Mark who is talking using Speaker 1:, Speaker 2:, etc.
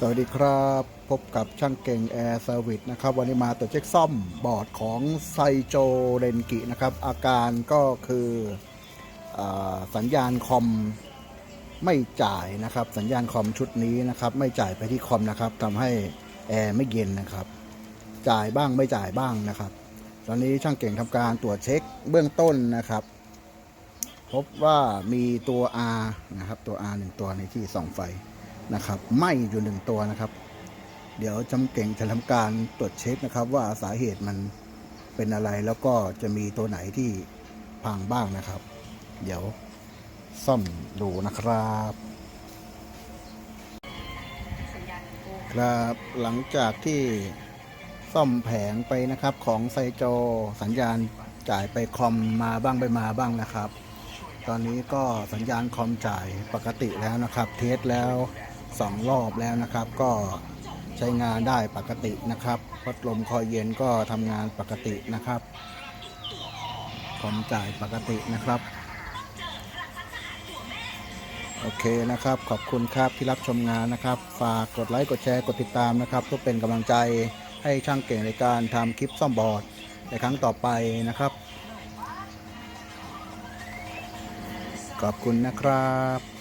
Speaker 1: สวัสดีครับ พบกับช่างเก่ง แอร์เซอร์วิสนะครับ วันนี้มาตรวจเช็คซ่อมบอร์ดของไซโจเรนกินะครับ อาการก็คืออสัญญาณคอมไม่จ่ายนะครับ สัญญาณคอมชุดนี้นะครับ ไม่จ่ายไปที่คอมนะครับทำให้แอร์ไม่เย็นนะครับ จ่ายบ้างไม่จ่ายบ้างนะครับ ตอนนี้ช่างเก่งทำการตรวจเช็คเบื้องต้นนะครับ พบว่ามีตัว R นะครับตัว R หนึ่งตัวในที่ส่องไฟ นะครับไหม้อยู่หนึ่งตัวนะครับ เดี๋ยวจำเก่งจะทำการตรวจเช็คนะครับว่าสาเหตุมันเป็นอะไรแล้วก็จะมีตัวไหนที่พังบ้างนะครับ เดี๋ยวซ่อมดูนะครับ ครับหลังจากที่ซ่อมแผงไปนะครับของไซโจสัญญาณจ่ายไปคอมมาบ้างไปมาบ้างนะครับ ตอนนี้ก็สัญญาณคอมจ่ายปกติแล้วนะครับ เทสแล้ว สองรอบแล้วนะครับ ก็ใช้งานได้ปกตินะครับพัดลมคอยเย็นก็ทำงานปกตินะครับคอมจ่ายปกตินะครับ โอเคนะครับ ขอบคุณครับที่รับชมงานนะครับ ฝากกดไลค์กดแชร์กดติดตามนะครับเพื่อเป็นกำลังใจให้ช่างเก่งในการทำคลิปซ่อมบอร์ดในครั้งต่อไปนะครับ ขอบคุณนะครับ